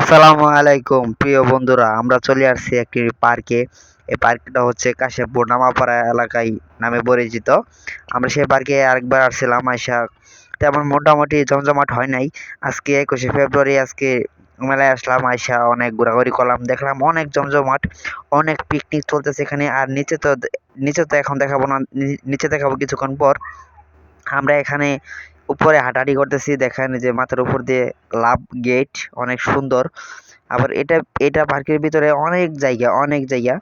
আসসালামু আলাইকুম, প্রিয় বন্ধুরা, আমরা চলে আসছি একটি পার্কে। এই পার্কটা হচ্ছে কাশেপুর নামাপাড়া এলাকায় নামে পরিচিত। আমরা সেই পার্কে আরেকবার আসছিলাম, আইসা তেমন মোটামুটি জমজমাট হয় নাই। আজকে একুশে ফেব্রুয়ারি, আজকে মেলায় আসলাম, আইসা অনেক ঘোরাঘুরি করলাম, দেখলাম অনেক জমজমাট, অনেক পিকনিক চলতেছে এখানে, আর নিচে তো নিচে তো এখন দেখাবো না, নিচে দেখাবো কিছুক্ষণ পর। আমরা এখানে উপরে হাঁটাহাঁটি করতেছি, দেখেন যে মাথার উপর দিয়ে লাভ গেট অনেক সুন্দর। আবার এটা এটা পার্কের ভিতরে অনেক জায়গা অনেক জায়গা।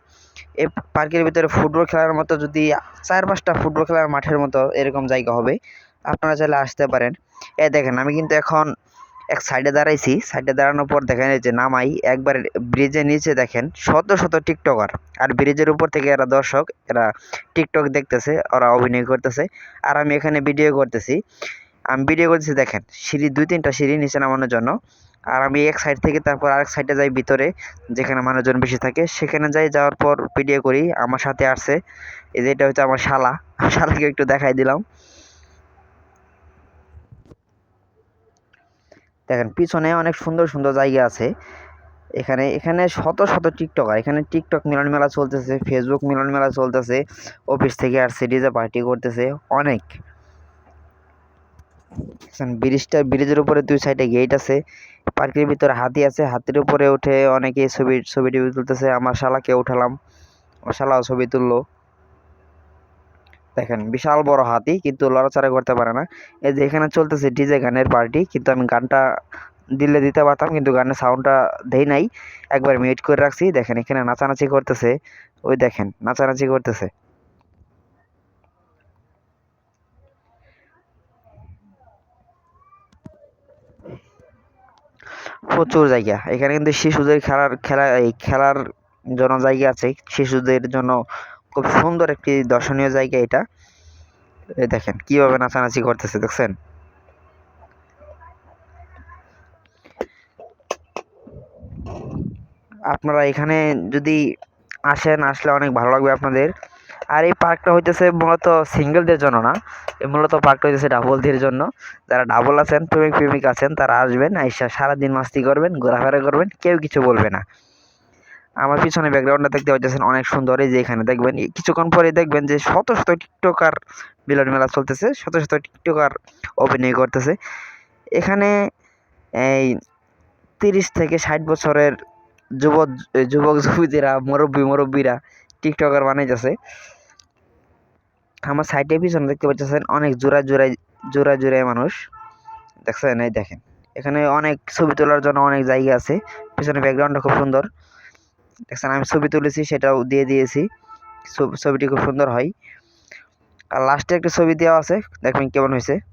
এই পার্কের ভিতরে ফুটবল খেলার মতো যদি চার পাঁচটা ফুটবল খেলার মাঠের মতো এরকম জায়গা হবে, আপনারা চাইলে আসতে পারেন। এ দেখেন, আমি কিন্তু এখন এক সাইডে দাঁড়াইছি, সাইডে দাঁড়ানোর পর দেখেন যে নামাই, একবার ব্রিজের নিচে দেখেন, শত শত টিকটকার। আর ব্রিজের উপর থেকে এরা দর্শক, এরা টিকটক দেখতেছে, ওরা অভিনয় করতেছে। আর আমি এখানে ভিডিও করতেছি। আমি ভিডিও করতেছি, দেখেন, সিঁড়ি দুই, তিনটা সিঁড়ি নিচে নামানোর জন্য। আর আমি এক সাইড থেকে তারপর আরেক সাইডে যাই ভিতরে, যেখানে মানুষজন বেশি থাকে। সেখানে যাই, যাওয়ার পর ভিডিও করি, আমার সাথে আসছে এই যে এটা হচ্ছে আমার শালা। শালাকে একটু দেখাই দিলাম। দেখেন, পিছনে অনেক সুন্দর সুন্দর জায়গা আছে। এখানে এখানে শত শত টিকটকার। এখানে টিকটক মিলন মেলা চলতেছে ফেসবুক মিলন মেলা চলতেছে অফিস থেকে আর সিটিজে পার্টি করতেছে, অনেক। ব্রিজটা, ব্রিজের উপরে দুই সাইডে গেট আছে। পার্কের ভিতরে হাতি আছে, হাতির উপরে উঠে অনেকে ছবি ছবি টবি তুলতেছে। আমার শালাকে উঠালাম, আমার শালাও ছবি তুললো। দেখেন, বিশাল বড় হাতি, কিন্তু লড়াচড়া করতে পারে না। এই যে এখানে চলতেছে ডিজে গানের পার্টি কিন্তু আমি গানটা দিলে দিতে পারতাম, কিন্তু গানের সাউন্ডটা দেই নাই। একবার মিউট করে রাখছি। দেখেন, এখানে নাচানাচি করতেছে। ওই দেখেন, নাচানাচি করতেছে। প্রচুর জায়গা। এখানে কিন্তু শিশুদের খেলার, খেলা, এই খেলার জন্য জায়গা আছে। শিশুদের জন্য খুব সুন্দর একটি দর্শনীয় জায়গা এটা। দেখেন, কীভাবে নাচানাচি করতেছে, দেখছেন? আপনারা এখানে যদি আসেন, আসলে অনেক ভালো লাগবে আপনাদের। আর এই পার্কটা হইতেছে মূলত সিঙ্গেলদের জন্য না মূলত পার্কটা হইতেছে ডাবলদের জন্য। যারা ডাবল আছেন, প্রেমিক প্রেমিক আছেন, তারা আসবেন, আইসা সারাদিন মাস্তি করবেন, ঘোরাফেরা করবেন, কেউ কিছু বলবে না। আমার পিছনে ব্যাকগ্রাউন্ডটা দেখতে পাচ্ছেন অনেক সুন্দর, এই যে এখানে দেখবেন কিছুক্ষণ পরে দেখবেন যে শত শত টিকটকার মিলন মেলা চলতেছে, শত শত টিকটকার অভিনয় করতেছে। এখানে এই তিরিশ থেকে ষাট বছরের যুবক যুবক যুবতীরা মুরব্বী মুরব্বীরা টিকটকার বানাইতেছে। আমার সাইডে পিছনে দেখতে পাচ্ছেন অনেক জোড়া জোড়ায় জোড়া জোড়ায় মানুষ। দেখছেন? এই দেখেন। এখানে অনেক ছবি তোলার জন্য অনেক জায়গা আছে। পিছনে ব্যাকগ্রাউন্ডটা খুব সুন্দর। দেখছেন? আমি ছবি তুলেছি, সেটাও দিয়ে দিয়েছি। ছব- ছবিটি খুব সুন্দর হয়। আর লাস্টে একটা ছবি দেওয়া আছে। দেখবেন কেমন হয়েছে।